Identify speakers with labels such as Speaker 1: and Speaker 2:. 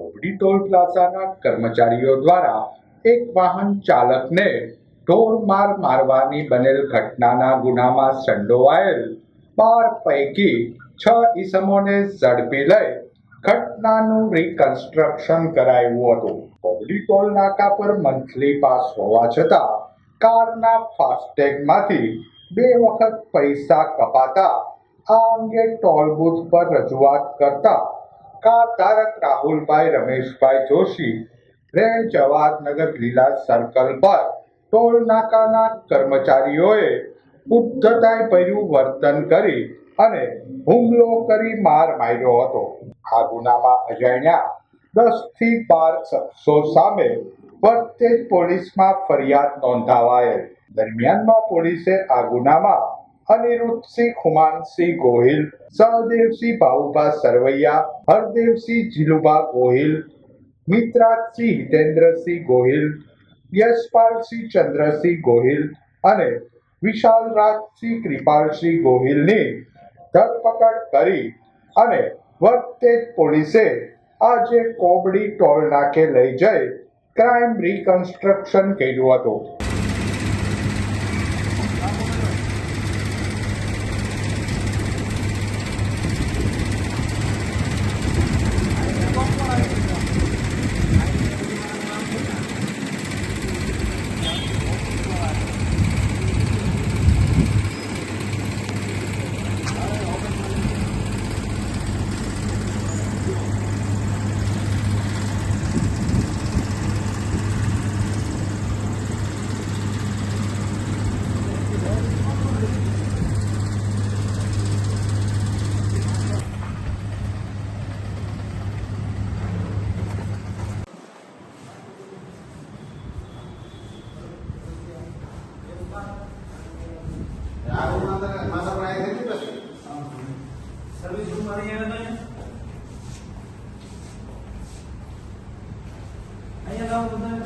Speaker 1: Kobdi toll પ્લાઝાના કર્મચારીઓ દ્વારા એક વાહન ચાલકને ઢોર માર મારવાની બનેલ ઘટનાના ગુનામાં સંડોવાયેલ બાર પૈકી છ ઈસમોને ઝડપી લઈ ઘટનાનું રિકન્સ્ટ્રક્શન કરાયું હતું. ઓબડી ટોલ નાકા પર મંથલી પાસ હોવા છતાં કારના ફાસ્ટેગમાંથી બે વખત પૈસા કપાતા આ અંગે ટોલ બુથ પર રજૂઆત કરતા કાર તારક રાહુલભાઈ રમેશભાઈ જોશી રેણ જવાહરનગર લીલા સર્કલ પર ટોલ નાકાના કર્મચારીઓએ ઉદ્ધતાઈ ભર્યું વર્તન કરી અને હુમલો કરી માર માર્યો હતો. આ ગુનામાં અજાણ્યા દસથી બાર શખ્સો સામે વખતે પોલીસમાં ફરિયાદ નોંધાવાયેલ. દરમિયાનમાં પોલીસે આ ગુનામાં અનિરુદ્ધસિંહ ખુમાનસિંહ ગોહિલ, સહદેવસિંહ ભાવુભા સરવૈયા, હરદેવસિંહ જીલુભા ગોહિલ, મિત્રાજસિંહ હિતેન્દ્રસિંહ ગોહિલ, યશપાલસિંહ ચંદ્રસિંહ ગોહિલ અને વિશાલરાજસિંહ કૃપાલસિંહ ગોહિલની ધરપકડ કરી અને વખતે પોલીસે આજે કોબડી ટોલ નાકે લઈ જઈ ક્રાઇમ રિકન્સ્ટ્રક્શન કર્યું હતું.
Speaker 2: સર્વિસ રૂમ આવી આવ્યો તો અહીંયા લાવો બધા